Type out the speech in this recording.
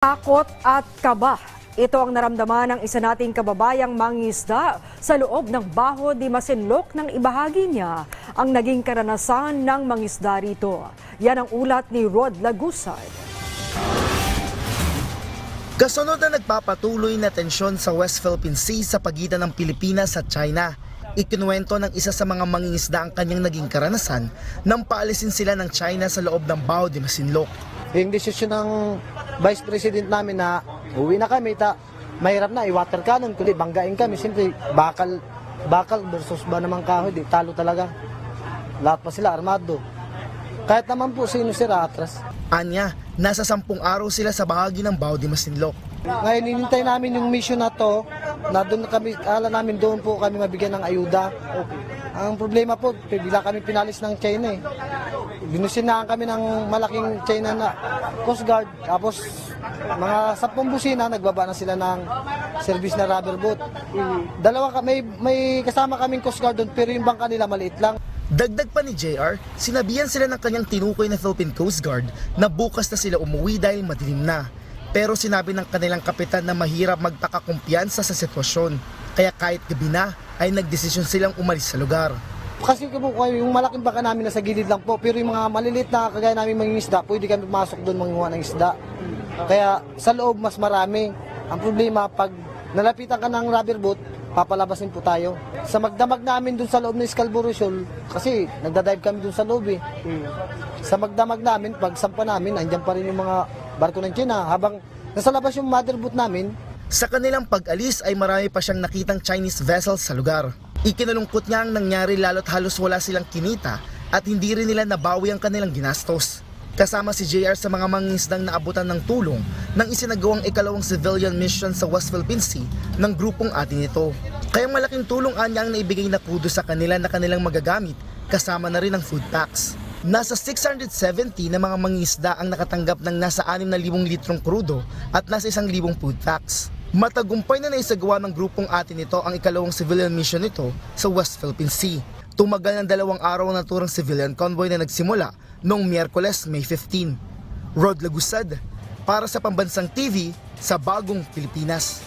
Takot at kaba. Ito ang naramdaman ng isa nating kababayang mangisda sa loob ng Baho di Masinloc nang ibahagi niya ang naging karanasan ng mangisda rito. Yan ang ulat ni Rod Lagusad. Kasunod na nagpapatuloy na tensyon sa West Philippine Sea sa pagitan ng Pilipinas at China. Ikinuwento ng isa sa mga mangingisda ang kanyang naging karanasan nang paalisin sila ng China sa loob ng Bao de Masinloc. Yung desisyon ng Vice President namin na uwi na kami, ta, mahirap na, i-water cannon, kundi banggain kami. Siyempre, bakal, bakal versus ba naman kahoy, di, talo talaga. Lahat pa sila armado. Kahit naman po sino sila atras. Anya, nasa sampung araw sila sa bahagi ng Bao de Masinloc. Ngayon, hinintay namin yung mission na to, na doon kami, ala namin doon po kami mabigyan ng ayuda. Ang problema po, bigla kami pinalis ng China eh. Binusinaan kami ng malaking China na Coast Guard. Tapos, mga sampung busina, nagbaba na sila ng service na rubber boat. Dalawa ka, may, may kasama kaming Coast Guard doon, pero yung bangka nila maliit lang. Dagdag pa ni JR, sinabihan sila ng kanyang tinukoy na Philippine Coast Guard na bukas na sila umuwi dahil madilim na. Pero sinabi ng kanilang kapitan na mahirap magpakakumpiyansa sa sitwasyon. Kaya kahit gabi na, ay nagdesisyon silang umalis sa lugar. Kasi yung malaking baka namin nasa gilid lang po, pero yung mga maliliit na kagaya namin mga isda, pwede kami pumasok doon manguha ng isda. Kaya sa loob mas marami. Ang problema, pag nalapitan ka ng rubber boat, papalabasin po tayo. Sa magdamag namin doon sa loob ng Scarborough Shoal, kasi nagdadive kami doon sa loob eh. Sa magdamag namin, pag sampa namin, andyan pa rin yung mga barko ng China. Habang nasa labas yung mother boat namin, Sa kanilang pag-alis ay marami pa siyang nakitang Chinese vessels sa lugar. Ikinalungkot niya ang nangyari lalo't halos wala silang kinita at hindi rin nila nabawi ang kanilang ginastos. Kasama si JR sa mga mangingisdang naabutan ng tulong nang isinagawang ikalawang civilian mission sa West Philippine Sea ng grupong atin ito. Kaya malaking tulong anya ang naibigay na kudo sa kanila na kanilang magagamit kasama na rin ang food packs. Nasa 670 na mga mangingisda ang nakatanggap ng nasa 6,000 litrong krudo at nasa 1,000 food packs. Matagumpay na naisagawa ng grupong atin ito ang ikalawang civilian mission nito sa West Philippine Sea. Tumagal ng dalawang araw na turang civilian convoy na nagsimula noong Miyerkules, May 15. Rod Lagusad, para sa Pambansang TV sa Bagong Pilipinas.